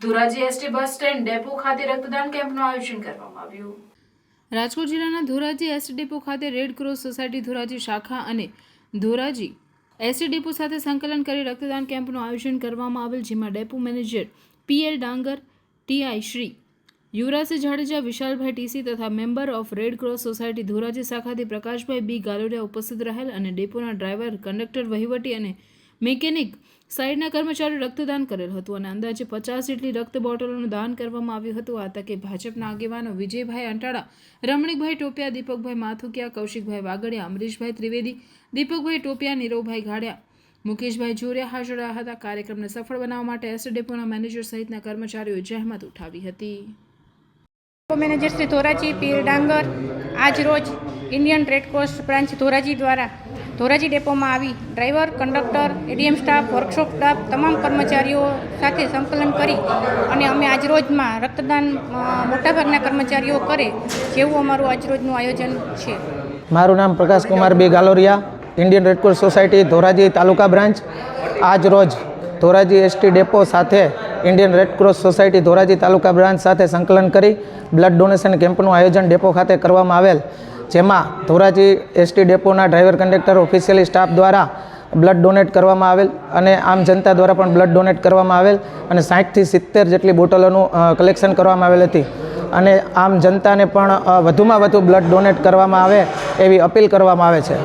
Dhoraji ST bus stand depot ખાતે રક્તદાન કેમ્પનું આયોજન કરવામાં આવ્યું. રાજકોટ જિલ્લાના ધોરાજી એસટી ડેપો ખાતે રેડ ક્રોસ સોસાયટી ધોરાજી શાખા અને ધોરાજી એસટી ડેપો સાથે સંકલન કરી રક્તદાન કેમ્પનું આયોજન કરવામાં આવેલ, જેમાં depot manager PL Dangar TI Shri, Yuvrajsinh Jadeja, વિશાલભાઈ ટીસી તથા member of Red Cross Society Dhoraji શાખાથી Prakashbhai B Galodiya ઉપસ્થિત રહેલ અને ડેપોના ડ્રાઈવર, કંડક્ટર વહીવટી અને મિકેનિક સાઇડના કર્મચારીઓ રક્તદાન કરેલ હતું અને અંદાજે પચાસ જેટલી રક્ત બોટલોનું દાન કરવામાં આવ્યું હતું. આ તકે ભાજપના આગેવાનો વિજયભાઈ અંટાળા, રમણીકભાઈ ટોપિયા, દીપકભાઈ માથુકિયા, કૌશિકભાઈ વાગડિયા, અમરીશભાઈ ત્રિવેદી, દીપકભાઈ ટોપિયા, નીરવભાઈ ગાડિયા, મુકેશભાઈ જોરિયા હાજર રહ્યા હતા. કાર્યક્રમને સફળ બનાવવા માટે એસ ડેપોના મેનેજર સહિતના કર્મચારીઓએ જહેમત ઉઠાવી હતી. મેનેજર શ્રી ધોરાજી પીર ડાંગર આજ રોજ ઇન્ડિયન રેડક્રોસ બ્રાન્ચ ધોરાજી દ્વારા ધોરાજી ડેપોમાં આવી driver, conductor ADM staff, workshop staff તમામ કર્મચારીઓ સાથે સંકલન કરી અને અમે આજરોજમાં રક્તદાન મોટાભાગના કર્મચારીઓ કરે જેવું અમારું આજરોજનું આયોજન છે. મારું નામ Prakash Kumar B Galoriya Indian Red Cross Society Dhoraji taluka branch. આજ રોજ ધોરાજી એસટી ડેપો સાથે Indian Red Cross Society Dhoraji taluka branch સાથે સંકલન કરી બ્લડ ડોનેશન કેમ્પનું આયોજન ડેપો ખાતે કરવામાં આવેલ. જેમાં ધોરાજી એસટી ડેપોના ડ્રાઈવર કંડક્ટર ઓફિશિયલી સ્ટાફ દ્વારા બ્લડ ડોનેટ કરવામાં આવેલ અને આમ જનતા દ્વારા પણ બ્લડ ડોનેટ કરવામાં આવેલ અને સાઠથી સિત્તેર જેટલી બોટલોનું કલેક્શન કરવામાં આવેલ હતી. અને આમ જનતાને પણ વધુમાં વધુ બ્લડ ડોનેટ કરવામાં આવે એવી અપીલ કરવામાં આવે છે.